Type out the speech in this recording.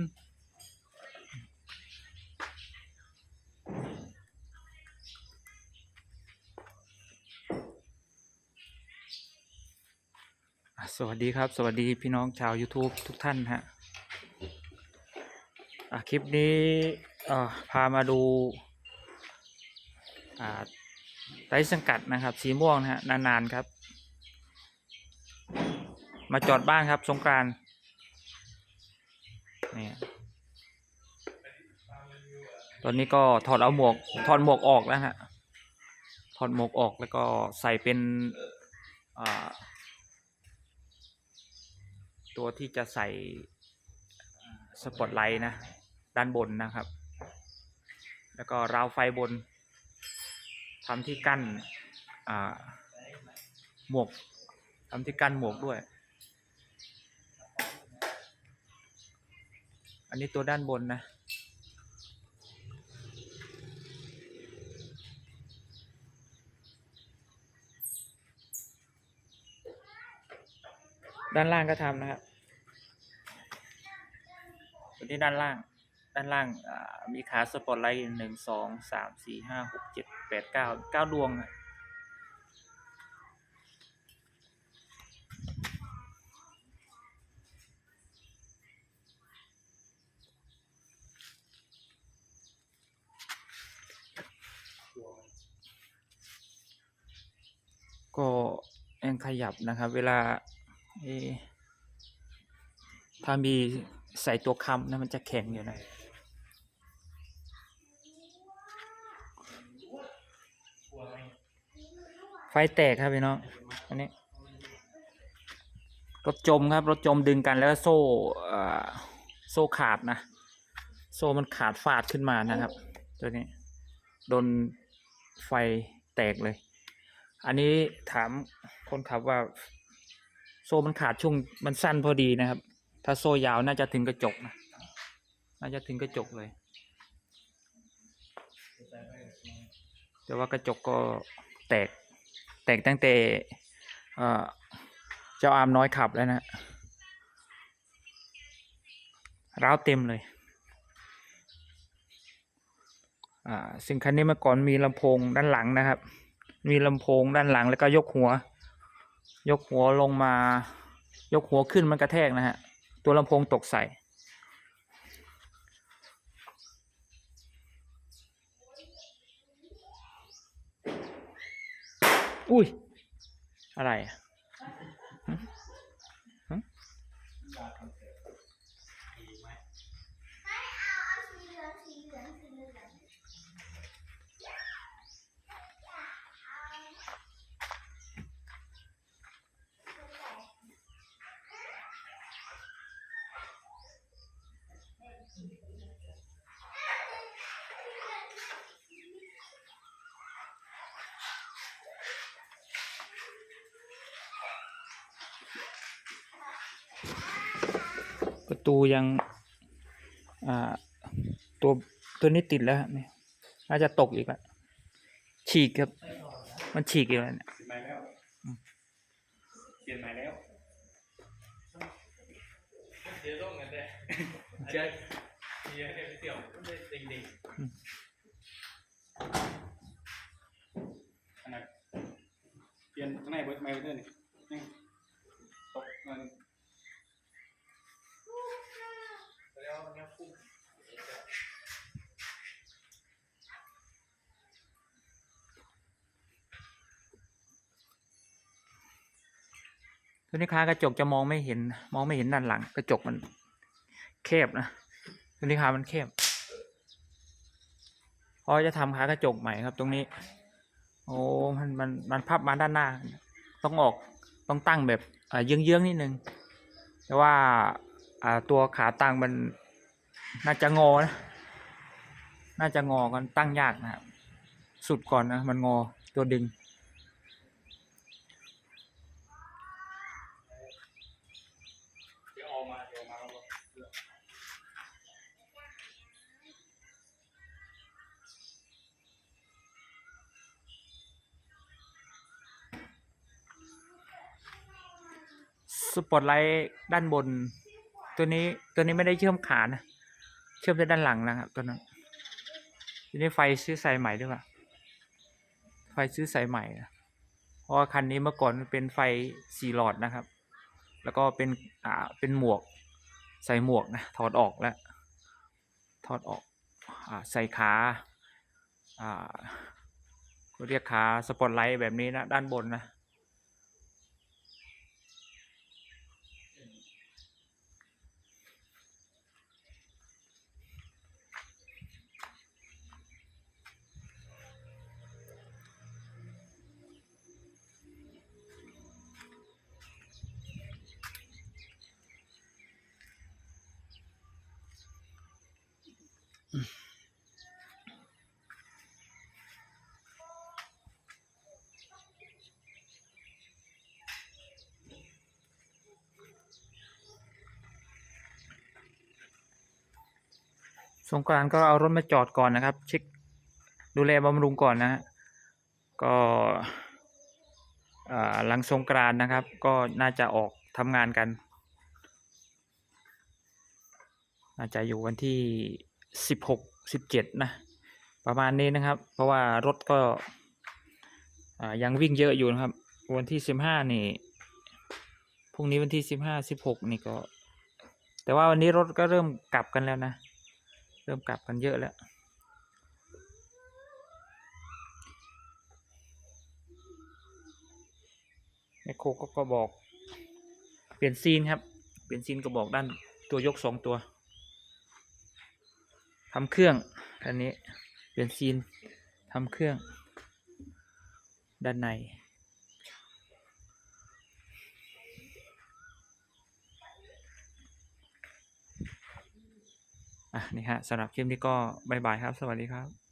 สวัสดีครับ สวัสดีพี่น้องชาว YouTube ทุกท่านฮะอะคลิปนี้เออพามาดูอ่าไร้สังกัดนะครับ สีม่วงนะฮะนาน ๆ ครับ มาจอดบ้านครับ สงกรานต์ นี่ตอนนี้ก็ถอดเอาหมวกถอดหมวกออกแล้วฮะถอดหมวกออกแล้วก็ใส่เป็นตัวที่จะใส่สปอตไลท์นะ ด้านบนนะครับ แล้วก็ราวไฟบนทำที่กั้นหมวกทำที่กั้นหมวกด้วย อันนี้ตัวด้านบนนะด้านล่างก็ทำนะครับตัวนี้ด้านล่าง ด้านล่างมีขาสปอตไลท์หนึ่งสองสามสี่ห้าหกเจ็ดแปดเก้าเก้าดวงอะก็ยั งขยับนะครับ เวลาถ้ามีใส่ตัวค้ำนะมันจะแข็งอยู่นะไฟแตกครับพี่น้องอันนี้รถจมครับรถจมดึงกันแล้วโซ่โซ่ขาดนะ โซ่มันขาดฟาดขึ้นมานะครับ ตัวนี้โดนไฟแตกเลย อันนี้ถาม คนขับว่า โซ่มันขาดช่วงมันสั้นพอดีนะครับ ถ้าโซ่ยาวน่าจะถึงกระจกนะน่าจะถึงกระจกเลย แต่ว่ากระจกก็แตก แตกตั้งแต่เจ้าอามน้อยขับแล้วนะร้าวเต็มเลย อ่าซึ่งคันนี้เมื่อก่อนมีลำโพงด้านหลังนะครับ มีลำโพงด้านหลังแล้วก็ยกหัว ยกหัวลงมา ยกหัวขึ้นมันกระแทกนะฮะ ตัวลำโพงตกใส่ อุ้ย อะไรอะ ประตูยังอ่าตัวตัวนี้ติดแล้วฮะเนี่ยน่าจะตกอีกแล้วฉีกครับ มันฉีกอีกแล้วเนี่ยเปลี่ยนใหม่แล้วเปลี่ยนใหม่แล้วเดี๋ยวต้องเงินได้เจ๊เดี๋ยวเดี๋ยวเดี๋ยวเด็กเด็กอันนั้นเปลี่ยนข้างในเบิร์ดไม่เบิร์ดนี่นี่ตกเงินแล้วมันยังพุ่ง ตัวนี้ค้ากระจกจะมองไม่เห็น มองไม่เห็นด้านหลัง กระจกมันแคบนะตัวนี้ค้ามันแคบพอจะทำค้ากระจกใหม่ครับ ตรงนี้ โอ้มันมันมันพับมาด้านหน้า ต้องออกต้องตั้งแบบอ่าเยื้องๆนิดนึงแต่ว่าอ่าตัวขาตั้งมันน่าจะงอนะน่าจะงอกันตั้งยากนะครับสุดก่อนนะมันงอตัวดึง ปอตไลท์ด้านบน ตัวนี้ตัวนี้ไม่ได้เชื่อมขานะ เชื่อมไปด้านหลังนะครับตัวนั้นทีนี้ไฟซื้อสายใหม่ด้วยป่ะไฟซื้อสายใหม่นะเพราะคันนี้เมื่อก่อนเป็นไฟสี่หลอดนะครับ แล้วก็เป็นอ่าเป็นหมวกใส่หมวกนะถอดออกแล้วถอดออกอ่าใส่ขาอ่าเขาเรียกขาสปอตไลท์แบบนี้นะด้านบนนะ สงกรานก็เอารถมาจอดก่อนนะครับ เช็คดูแลบำรุงก่อนนะฮะก็หลังสงกรานนะครับ ก็น่าจะออกทำงานกัน น่าจะอยู่วันที่ สิบหกสิบเจ็ดนะ ประมาณนี้นะครับ เพราะว่ารถก็ยังวิ่งเยอะอยู่นะครับ วันที่สิบห้านี่พรุ่งนี้วันที่สิบห้าสิบหกนี่ก็ แต่ว่าวันนี้รถก็เริ่มกลับกันแล้วนะ เริ่มกลับกันเยอะแล้วแมคโครก็ก็บอก เปลี่ยนซีนครับ เปลี่ยนซีนก็บอกด้านตัวยกสองตัว ทำเครื่องคันนี้เปลี่ยนซีนทำเครื่อง ด้านใน อะนี่ฮะสำหรับคลิปนี้ก็บายบายครับ สวัสดีครับ